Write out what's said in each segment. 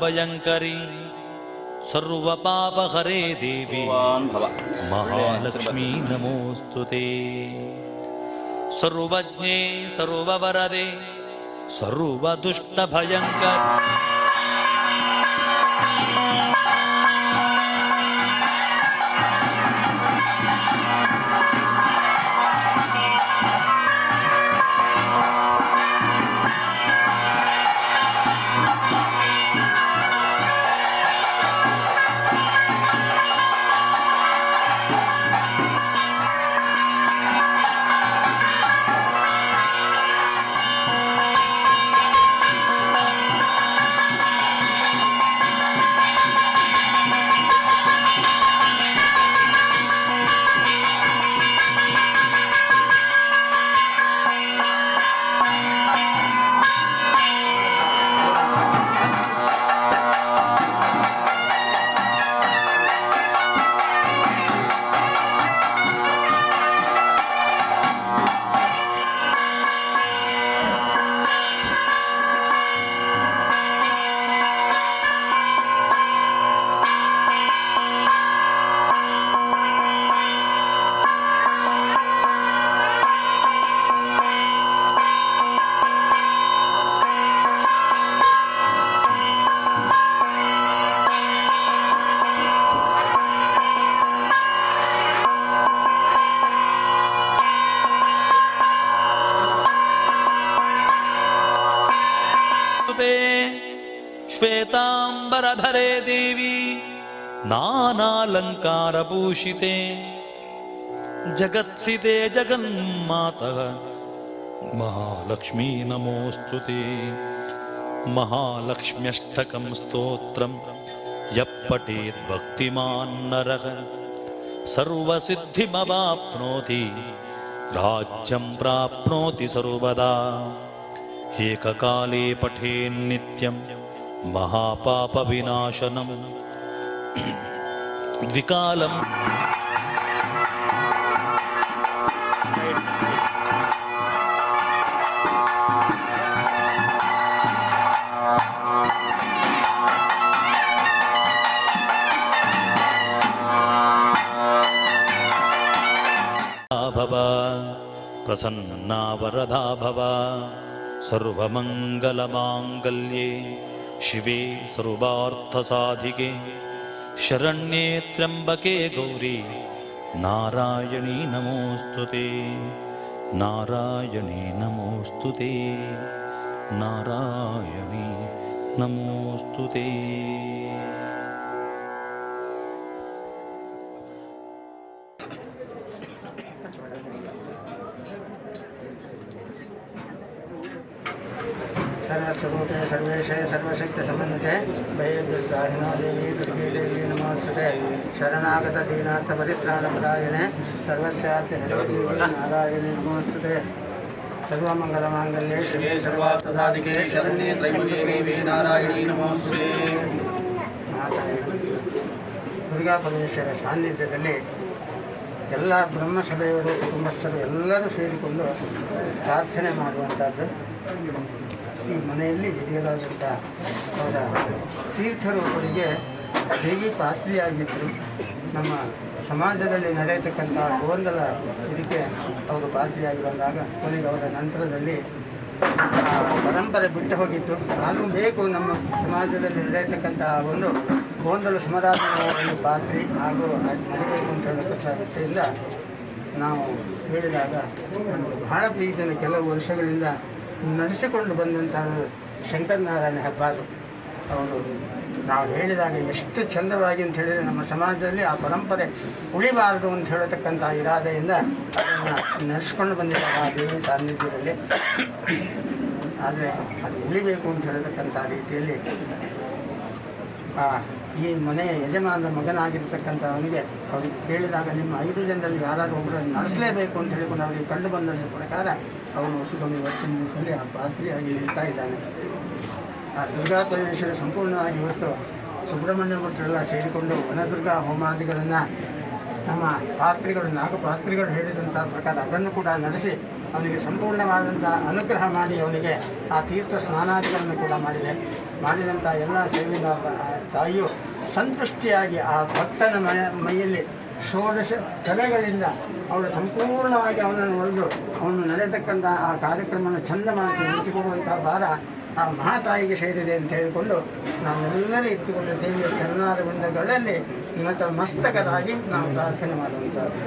क पाप हरे देवी। महालक्ष्मी नमोऽस्तु सर्वज्ञे सर्ववरदे भयंकर भूषिते जगत्सिते जगन्मातः। महालक्ष्मी नमोऽस्तु ते। महालक्ष्म्यष्टकं स्तोत्रं। यद्भक्तिमान् नरः। सर्वसिद्धिमवाप्नोति। राज्यं प्राप्नोति सर्वदा। एककाले पठेन्नित्यं। महापापविनाशनम् ద్వికాలం. ప్రసన్నావరదా భవ సర్వమంగళమాంగళ్యే శివే సర్వార్థసాధికే. ಶರಣ್ಯೇ ತ್ರ್ಯಂಬಕೆ ಗೌರಿ ನಾರಾಯಣಿ ನಮೋಸ್ತುತೆ ನಾರಾಯಣಿ ನಮೋಸ್ತುತೆ ನಾರಾಯಣಿ ನಮೋಸ್ತುತೇ. ಶರಣಾಗತ ದೀನಾಥ ಪರಿತ್ರಾಣಪರಾಯಣೆ ಸರ್ವಸ್ಯಾತಿ ಹರಿಯೋಗಿ ನಾರಾಯಣಿ ಸರ್ವ ಸರ್ವಮಂಗಲಮಾಂಗಲ್ಯೆ ಶ್ರೀ ಸರ್ವಾರ್ಥದಾದಿಕೆ ಶರಣ್ಯೇ ತ್ರೈಮುಲೇ ನಾರಾಯಣಿ ನಮಸ್ತೆ ದುರ್ಗಾ ಪರಮೇಶ್ವರ ಸಾನ್ನಿಧ್ಯದಲ್ಲಿ ಎಲ್ಲ ಬ್ರಹ್ಮಸಭೆಯವರು, ಕುಟುಂಬಸ್ಥರು ಎಲ್ಲರೂ ಸೇರಿಕೊಂಡು ಪ್ರಾರ್ಥನೆ ಮಾಡುವಂಥದ್ದು. ಈ ಮನೆಯಲ್ಲಿ ಹಿರಿಯರಾದಂಥ ಅವರ ತೀರ್ಥರೊಬ್ಬರಿಗೆ ದೇವಿ ಪಾತ್ರಿಯಾಗಿದ್ದರು. ನಮ್ಮ ಸಮಾಜದಲ್ಲಿ ನಡೆಯತಕ್ಕಂಥ ಗೊಂದಲ ಇದಕ್ಕೆ ಅವರು ಪಾತ್ರಿಯಾಗಿ ಬಂದಾಗ ಕೊನೆಗೆ ಅವರ ನಂತರದಲ್ಲಿ ಪರಂಪರೆ ಬಿಟ್ಟು ಹೋಗಿತ್ತು. ನಾನು ಬೇಕು ನಮ್ಮ ಸಮಾಜದಲ್ಲಿ ನಡೆಯತಕ್ಕಂಥ ಒಂದು ಗೊಂದಲ ಸ್ಮರಾಧನೆಯ ಒಂದು ಪಾತ್ರಿ ಹಾಗೂ ಅದು ನಡೀಬೇಕು ಅಂತ ಹೇಳತಕ್ಕ ದೃಷ್ಟಿಯಿಂದ ನಾವು ಹೇಳಿದಾಗ ನಮಗೆ ಬಹಳ ಪ್ರೀತಿಯನ್ನು ಕೆಲವು ವರ್ಷಗಳಿಂದ ನಡೆಸಿಕೊಂಡು ಬಂದಂಥ ಶಂಕರನಾರಾಯಣ ಹಬ್ಬ ಅದು ಅವರು. ನಾವು ಹೇಳಿದಾಗ ಎಷ್ಟು ಚಂದವಾಗಿ ಅಂತ ಹೇಳಿದರೆ ನಮ್ಮ ಸಮಾಜದಲ್ಲಿ ಆ ಪರಂಪರೆ ಉಳಿಬಾರದು ಅಂತ ಹೇಳತಕ್ಕಂಥ ಇರಾದೆಯಿಂದ ಅದನ್ನು ನಡೆಸ್ಕೊಂಡು ಬಂದಿದ್ದಾರೆ ಆ ದೇವಿ ಸಾನ್ನಿಧ್ಯದಲ್ಲಿ. ಆದರೆ ಅದು ಉಳಿಬೇಕು ಅಂತ ಹೇಳತಕ್ಕಂಥ ರೀತಿಯಲ್ಲಿ ಆ ಈ ಮನೆಯ ಯಜಮಾನರ ಮಗನಾಗಿರ್ತಕ್ಕಂಥವನಿಗೆ ಅವರಿಗೆ ಕೇಳಿದಾಗ ನಿಮ್ಮ ಐದು ಜನರಲ್ಲಿ ಯಾರಾದರೂ ಒಬ್ಬರು ನಡೆಸಲೇಬೇಕು ಅಂತ ಹೇಳಿಕೊಂಡು ಅವರಿಗೆ ಕಂಡು ಬಂದ ಪ್ರಕಾರ ಅವನು ವಸುಗಮಿ ವರ್ಷ ಆ ಪಾತ್ರಿಯಾಗಿ ನಿಲ್ತಾ ಇದ್ದಾನೆ. ಆ ದುರ್ಗಾ ಪರಮೇಶ್ವರ ಸಂಪೂರ್ಣವಾಗಿ ಇವತ್ತು ಸುಬ್ರಹ್ಮಣ್ಯ ಭಟ್ರೆಲ್ಲ ಸೇರಿಕೊಂಡು ವನದುರ್ಗಾ ಹೋಮಾದಿಗಳನ್ನು ನಮ್ಮ ಪಾತ್ರಿಗಳು, ನಾಲ್ಕು ಪಾತ್ರಿಗಳು ಹೇಳಿದಂಥ ಪ್ರಕಾರ ಅದನ್ನು ಕೂಡ ನಡೆಸಿ ಅವನಿಗೆ ಸಂಪೂರ್ಣವಾದಂಥ ಅನುಗ್ರಹ ಮಾಡಿ ಅವನಿಗೆ ಆ ತೀರ್ಥ ಸ್ನಾನಾದಿಗಳನ್ನು ಕೂಡ ಮಾಡಿದೆ. ಮಾಡಿದಂಥ ಎಲ್ಲ ಆ, ತಾಯಿಯು ಸಂತುಷ್ಟಿಯಾಗಿ ಆ ಭಕ್ತನ ಮೈಯಲ್ಲಿ ಷೋಡಶ ಕಲೆಗಳಿಂದ ಅವಳು ಸಂಪೂರ್ಣವಾಗಿ ಅವನನ್ನು ಒಡೆದು ಅವನು ನಡೆಯತಕ್ಕಂಥ ಆ ಕಾರ್ಯಕ್ರಮವನ್ನು ಚಂದ ಮಾಡಿಸಿ ನಡೆಸಿಕೊಡುವಂಥ ಭಾರ ಆ ಮಹಾತಾಯಿಗೆ ಸೇರಿದೆ ಅಂತ ಹೇಳಿಕೊಂಡು ನಾವೆಲ್ಲರೂ ಇಟ್ಟುಕೊಂಡು ದೇವಿಯ ಚರಣಾರವಿಂದಗಳಲ್ಲಿ ನತ ಮಸ್ತಕರಾಗಿ ನಾವು ಪ್ರಾರ್ಥನೆ ಮಾಡುವಂಥದ್ದು.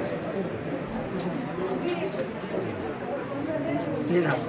ನೀನು ಹಾಕು.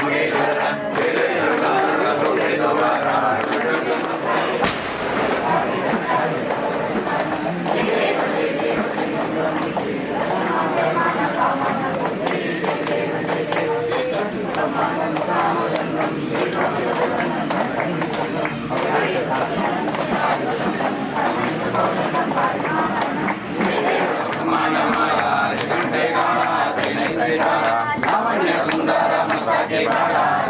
Sahibara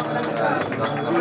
すいません。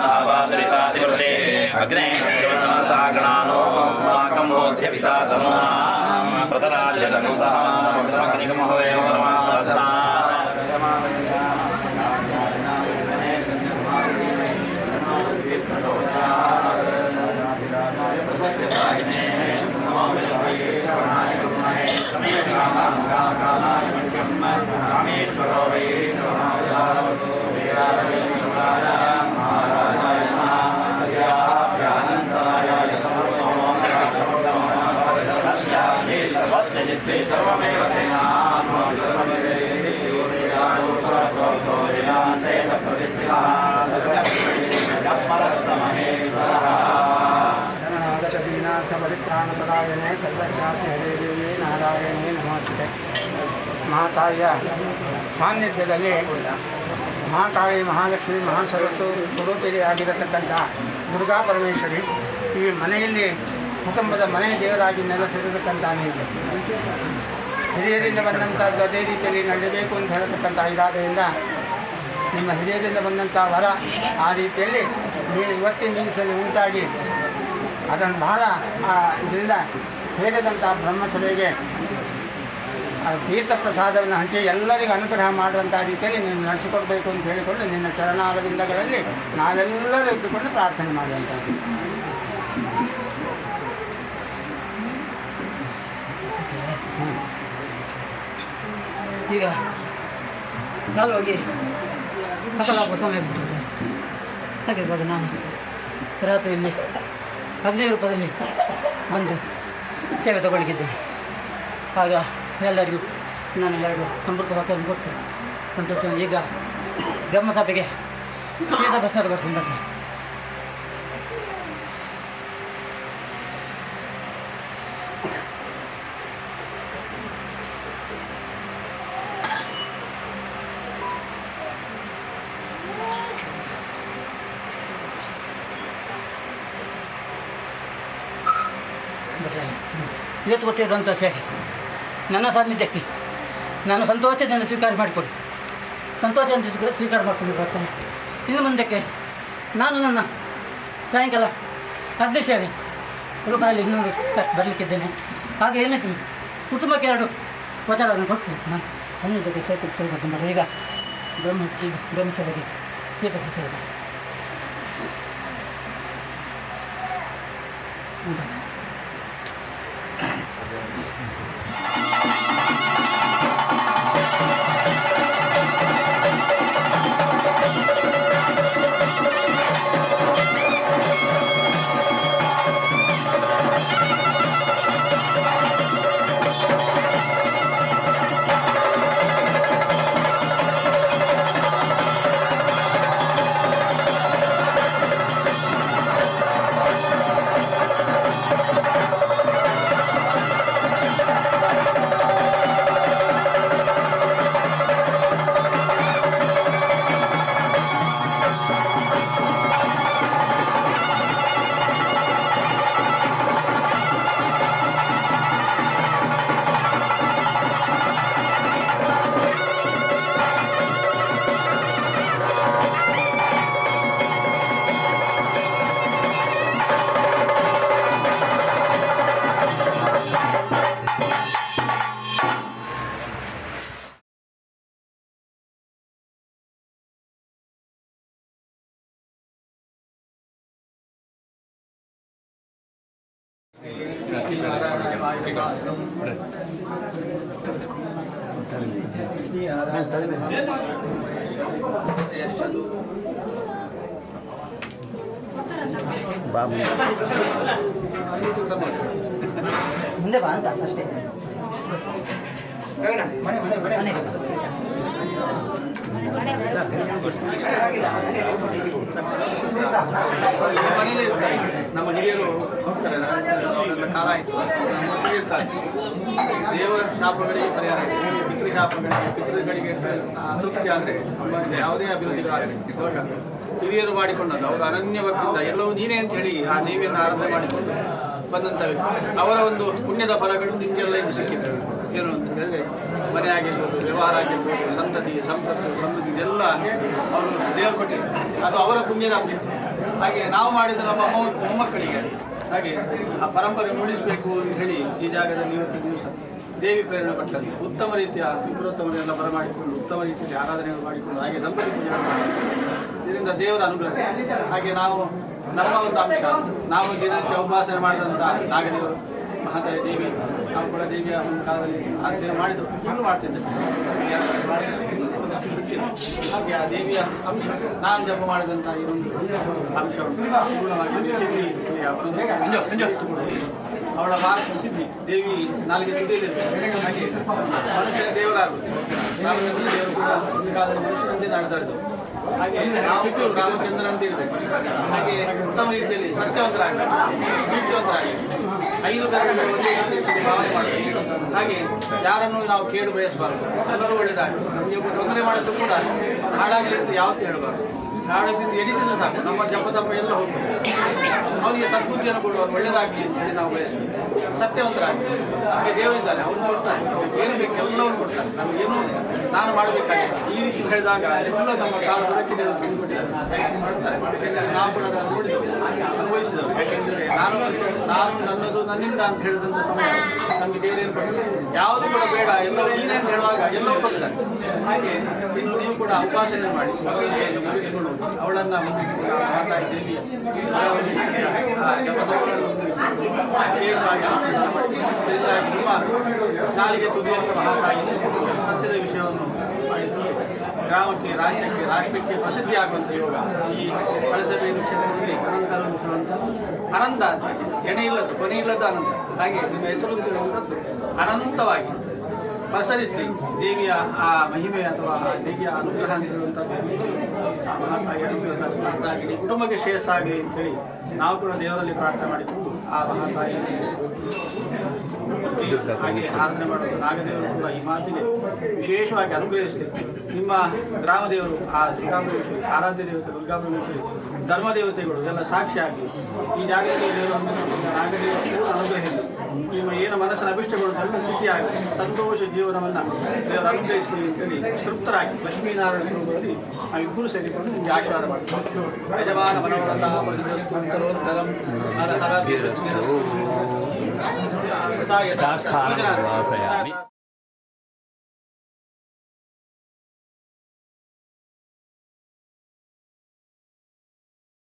శ్రీశ్వరానవదుటమాయాదృతసింధర్ణావాదరితాదివృషే అగ్నే సాగణానోమాకం బోధ్య వితాతమో ప్రతరాజగను సహమానమగ్నిగమహవేమ పరమా प्राणपरायणे सर्वशास्त्रे देवे नारायणे नमस्ते माताय ಸಾನ್ನಿಧ್ಯದಲ್ಲಿ ಮಹಾಕಾಳಿ, ಮಹಾಲಕ್ಷ್ಮಿ ಮಹಾಸರಸ್ಸು ಸ್ವರೂಪಿಗೆ ಆಗಿರತಕ್ಕಂಥ ದುರ್ಗಾ ಪರಮೇಶ್ವರಿ ಈ ಮನೆಯಲ್ಲಿ ಕುಟುಂಬದ ಮನೆ ದೇವರಾಗಿ ನೆಲೆಸಿರತಕ್ಕಂಥ ನೀವು. ಹಿರಿಯರಿಂದ ಬಂದಂಥದ್ದು ಅದೇ ರೀತಿಯಲ್ಲಿ ನಡೆಯಬೇಕು ಅಂತ ಹೇಳತಕ್ಕಂಥ ಇರಾದೆಯಿಂದ ನಿಮ್ಮ ಹಿರಿಯರಿಂದ ಬಂದಂಥ ವರ ಆ ರೀತಿಯಲ್ಲಿ ನೀನು ಇವತ್ತಿನ ದಿವಸದಲ್ಲಿ ಉಂಟಾಗಿ ಅದನ್ನು ಬಹಳ ಇದರಿಂದ ಸೇರಿದಂಥ ಬ್ರಹ್ಮಸಭೆಗೆ ಆ ತೀರ್ಥ ಪ್ರಸಾದವನ್ನು ಹಂಚಿ ಎಲ್ಲರಿಗೂ ಅನುಗ್ರಹ ಮಾಡುವಂಥ ರೀತಿಯಲ್ಲಿ ನೀನು ನಡೆಸಿಕೊಡ್ಬೇಕು ಅಂತ ಹೇಳಿಕೊಂಡು ನಿನ್ನ ಚರಣಾರವಿಂದಗಳಲ್ಲಿ ನಾವೆಲ್ಲರೂ ಇಟ್ಟುಕೊಂಡು ಪ್ರಾರ್ಥನೆ ಮಾಡುವಂಥದ್ದು. ಈಗ ಕಾಲುವಾಗಿ ಮಕ್ಕಳಾಗುವ ಸಮಯ ಬಂದಿದೆ ಹಾಗೆ ಇವಾಗ ನಾನು ರಾತ್ರಿಯಲ್ಲಿ ಅಗ್ನಿ ರೂಪದಲ್ಲಿ ಬಂದು ಸೇವೆ ತಗೊಳ್ಳಿದ್ದೇನೆ ಆಗ ಎಲ್ಲರಿಗೂ ನಾನು ಎರಡು ಅಮೃತ ವಾಕ್ಯವನ್ನು ಕೊಟ್ಟು ಸಂತೋಷ ಈಗ ಬ್ರಹ್ಮಸಭೆಗೆ ತೀರ್ಥ ಪ್ರಸಾದ ಕೊಡ್ತೀನಿ ಬರ್ತೀನಿ ಇವತ್ತು ಕೊಟ್ಟಿರುವಂಥ ಸೇವೆ ನನ್ನ ಸಾನ್ನಿಧ್ಯಕ್ಕೆ ನಾನು ಸಂತೋಷದಿಂದ ಸ್ವೀಕಾರ ಮಾಡಿಕೊಡಿ ಸಂತೋಷದಿಂದ ಸ್ವೀ- ಸ್ವೀಕಾರ ಮಾಡಿಕೊಂಡು ಬರ್ತೇನೆ ಇನ್ನು ಮುಂದಕ್ಕೆ ನಾನು ನನ್ನ ಸಾಯಂಕಾಲ ಹದಿನೈದು ಸೇವೆ ರೂಪದಲ್ಲಿ ಇನ್ನೊಂದು ಸಟ್ ಬರಲಿಕ್ಕಿದ್ದೇನೆ. ಹಾಗೆ ಏನಾಯ್ತು ಕುಟುಂಬಕ್ಕೆ ಎರಡು ವಚನವನ್ನು ಕೊಟ್ಟು ನಾನು ಸನ್ನಿಧ್ಯಕ್ಕೆ ಸೇರ್ಕೊಂಡು ಸೇರ್ಕೊಂಡು ಈಗ ಬ್ರಹ್ಮ ಬ್ರಹ್ಮಸಭೆಗೆ Thank ಸೇವೆ ಮುಂದೆ ಬಾ ಅಂತ ಅಷ್ಟೇ ಮನೆ ಮನೇಲಿ ಇರ್ತಾರೆ ನಮ್ಮ ಹಿರಿಯರು ಹೋಗ್ತಾರೆ ಕಾಲ ಆಯಿತು ಇರ್ತಾರೆ. ದೇವರ ಶಾಪಗಳಿಗೆ ಪರಿಹಾರ ಇದೆ ಪಿತೃ ಶಾಪಗಳಿಗೆ ಪಿತೃಗಳಿಗೆ ತೃಪ್ತಿ ಆದರೆ ಯಾವುದೇ ಅಭಿವೃದ್ಧಿಗಳಾಗಲಿ. ಹಿರಿಯರು ಮಾಡಿಕೊಂಡದ್ದು, ಅವರು ಅನನ್ಯ ಎಲ್ಲವೂ ನೀನೇ ಅಂತ ಹೇಳಿ ಆ ದೇವಿಯನ್ನು ಆರಾಧನೆ ಮಾಡಿಕೊಂಡು ಬಂದಂತ ವ್ಯಕ್ತಿ. ಅವರ ಒಂದು ಪುಣ್ಯದ ಫಲಗಳು ನಿಮಗೆಲ್ಲ ಇದು ಸಿಕ್ಕಿದೆ. ಏನು ಅಂತ ಹೇಳಿದ್ರೆ, ಮನೆ ಆಗಿರ್ಬೋದು, ವ್ಯವಹಾರ ಆಗಿರ್ಬೋದು, ಸಂತತಿ, ಸಂಪತ್ತು, ಸಮೃದ್ಧಿ ಎಲ್ಲ ಅವರು ದೇವರು ಕೊಟ್ಟಿದ್ದಾರೆ. ಅದು ಅವರ ಪುಣ್ಯದ ಅಂಶ ಹಾಗೆ ನಾವು ಮಾಡಿದ ನಮ್ಮ ಮೊಮ್ಮ ಮೊಮ್ಮಕ್ಕಳಿಗೆ ಹಾಗೆ ಆ ಪರಂಪರೆ ಮೂಡಿಸಬೇಕು ಅಂತ ಹೇಳಿ ಈ ಜಾಗದಲ್ಲಿ ಇವತ್ತು ದಿವಸ. ದೇವಿ ಪ್ರೇರಣೆ ಪಟ್ಟಂತೆ. ಉತ್ತಮ ರೀತಿಯ ವಿಪುರೋತ್ತಮನೆಲ್ಲ ಬರಮಾಡಿಕೊಂಡು ಉತ್ತಮ ರೀತಿಯಲ್ಲಿ ಆರಾಧನೆ ಮಾಡಿಕೊಂಡು ಹಾಗೆ ದಂಪತಿ ಪೂಜೆ ಇದರಿಂದ ದೇವರ ಅನುಗ್ರಹ. ಹಾಗೆ ನಾವು ನಮ್ಮ ಒಂದು ಅಂಶ ನಾವು ದಿನನಿತ್ಯ ಉಪಾಸನೆ ಮಾಡಿದಂಥ ನಾಗದೇವರು ಮಹಾತಾಯಿ ದೇವಿ ನಾವು ಕೂಡ ದೇವಿಯ ಒಂದು ಕಾಲದಲ್ಲಿ ಆ ಸೇವೆ ಮಾಡಿದ್ರು. ಈಗಲೂ ಮಾಡ್ತಿದ್ದೇವೆ ಹಾಗೆ ಆ ದೇವಿಯ ಅಂಶ ನಾನು ಜಪ ಮಾಡಿದಂಥ ಈ ಒಂದು ಅಂಶ ಪೂರ್ಣವಾಗಿ ಅವಳ ಮಾರ್ಗ ಸಿದ್ಧಿ. ದೇವಿ ನಾಲ್ಗೆ ಇದೆ ಹಾಗೆ ಮನುಷ್ಯನ ದೇವರಾಗುತ್ತೆ ದೇವರು ಕೂಡ ಒಂದು ಕಾಲದಲ್ಲಿ ಮನುಷ್ಯನಂತೆ ಹಾಗೆ ನಾವು ರಾಮಚಂದ್ರ ಅಂತ ಇರಬೇಕು. ಹಾಗೆ ಉತ್ತಮ ರೀತಿಯಲ್ಲಿ ಸತ್ಯವಂತರಾಗಬೇಕು ನೀತಿವಂತರಾಗಬೇಕು. ಐದು ಮಾಡಬೇಕು. ಹಾಗೆ ಯಾರನ್ನು ನಾವು ಕೇಡು ಬಯಸಬಾರದು. ಎಲ್ಲರೂ ಒಳ್ಳೆಯದಾಗಲಿ ನಮಗೆ ತೊಂದರೆ ಮಾಡೋದು ಕೂಡ ಹಾಳಾಗಲಿ ಅಂತ ಯಾವತ್ತೂ ಹೇಳಬಾರ್ದು. ನಾಡಿನಿಂದ ಎಡಿಸಿದ್ರೆ ಸಾಕು. ನಮ್ಮ ಜಪ ತಪ್ಪ ಎಲ್ಲ ಹೋಗ್ತದೆ. ಅವನಿಗೆ ಸದ್ಬುದ್ಧಿಯನ್ನು ಕೊಡುವ ಒಳ್ಳೆಯದಾಗಲಿ ಅಂತ ಹೇಳಿ ನಾವು ಬಯಸ್ತೀವಿ. ಸತ್ಯವಂತರಾಗಿ. ಹಾಗೆ ದೇವರಿದ್ದಾನೆ ಅವನು ಕೊಡ್ತಾನೆ ಏನು ಬೇಕು ಎಲ್ಲವನ್ನು ಕೊಡ್ತಾನೆ ನಮಗೇನು ನಾನು ಮಾಡಬೇಕಾಗಿದೆ. ಈ ರೀತಿ ಹೇಳಿದಾಗ ಎಲ್ಲ ನಮ್ಮ ಕಾಲ ಅಂತ. ಮಾಡ್ತಾರೆ ನಾವು ಕೂಡ ಅದನ್ನು ನೋಡಿದೆವು ಅನುಭವಿಸಿದೆವು ಯಾಕೆಂದರೆ ನಾನು ನಾನು ನನ್ನದು ನನ್ನಿಂದ ಅಂತ ಹೇಳಿದಂಥ ಸಮಯ ನಮಗೆ ಬೇರೆ ಕೊಟ್ಟರು ಯಾವುದು ಕೂಡ ಬೇಡ. ಎಲ್ಲವೂ ನೀನೇ ಅಂತ ಹೇಳುವಾಗ ಎಲ್ಲವೂ ಕೊಡ್ತಾರೆ ಹಾಗೆ ಇನ್ನು ನೀವು ಕೂಡ ಉಪಾಸನೆ ಮಾಡಿ. ಅವಳನ್ನ ಹೋಗಿ ಅವಳನ್ನು ವಿಶೇಷವಾಗಿ ಮಹಾತಾಯಿ ಸತ್ಯದ ವಿಷಯವನ್ನು ಗ್ರಾಮಕ್ಕೆ, ರಾಜ್ಯಕ್ಕೆ, ರಾಷ್ಟ್ರಕ್ಕೆ ಪ್ರಸಿದ್ಧಿ ಆಗುವಂಥ ಯೋಗ. ಈ ಕಳಸಬೇರು ಕ್ಷೇತ್ರದಲ್ಲಿ ಅನಂತ ಅನುಭವಿಸುವಂಥ ಅನಂತ ಕೊನೆ ಇಲ್ಲದ ಅನಂತ. ಹಾಗೆ ನಿಮ್ಮ ಹೆಸರು ತಿಳುವುದದ್ದು ಅನಂತವಾಗಿ. ಪಸರಿಸಲಿ ದೇವಿಯ ಆ ಮಹಿಮೆ ಅಥವಾ ಆ ದೇವಿಯ ಅನುಗ್ರಹ ಅಂತ ಕುಟುಂಬಕ್ಕೆ ಆ ಮಹಾತಾಯಿ ಅಂತ ಹೇಳಿ ಕುಟುಂಬಕ್ಕೆ ಶ್ರೇಯಸ್ಸಾಗಲಿ ಅಂತೇಳಿ ನಾವು ಕೂಡ ದೇವರಲ್ಲಿ ಪ್ರಾರ್ಥನೆ ಮಾಡಿಕೊಂಡು ಆ ಮಹಾತಾಯಿ ಹಾಗೆ ಆರಾಧನೆ ಮಾಡೋದು ನಾಗದೇವರು ಕೂಡ ಈ ಮಾತಿಗೆ ವಿಶೇಷವಾಗಿ ಅನುಗ್ರಹಿಸ್ತೀವಿ ನಿಮ್ಮ ಗ್ರಾಮದೇವರು ಆ ದುರ್ಗಾಪರಮೇಶ್ವರಿ ಆರಾಧ್ಯ ದೇವತೆ ದುರ್ಗಾಪರಮೇಶ್ವರಿ ಧರ್ಮ ದೇವತೆಗಳು ಎಲ್ಲ ಸಾಕ್ಷಿಯಾಗಿ ಈ ಜಾಗದಲ್ಲಿ ದೇವರನ್ನು ನಾಗದೇವರು ಕೂಡ ಅನುಗ್ರಹಿಸಲಿ. ನಿಮ್ಮ ಏನು ಮನಸ್ಸಿನ ಅಭಿಷ್ಟಗಳು ಎಲ್ಲ ಸಿದ್ಧಿಯಾಗಲಿ ಸಂತೋಷ ಜೀವನವನ್ನು ದೇವರು ಅನುಗ್ರಹಿಸಲಿ ಅಂತೇಳಿ ತೃಪ್ತರಾಗಿ ಲಕ್ಷ್ಮೀನಾರಾಯಣ ಸ್ವರೂಪದಲ್ಲಿ ನಾವಿಬ್ಬರು ಸೇರಿಕೊಂಡು ನಿಮಗೆ ಆಶೀರ್ವಾದ ಮಾಡ್ತೀವಿ. ಯಜಮಾನ ಮನೋರಥ ಪಂಚರೋತ್ತರಂ ಹರ ಹರ.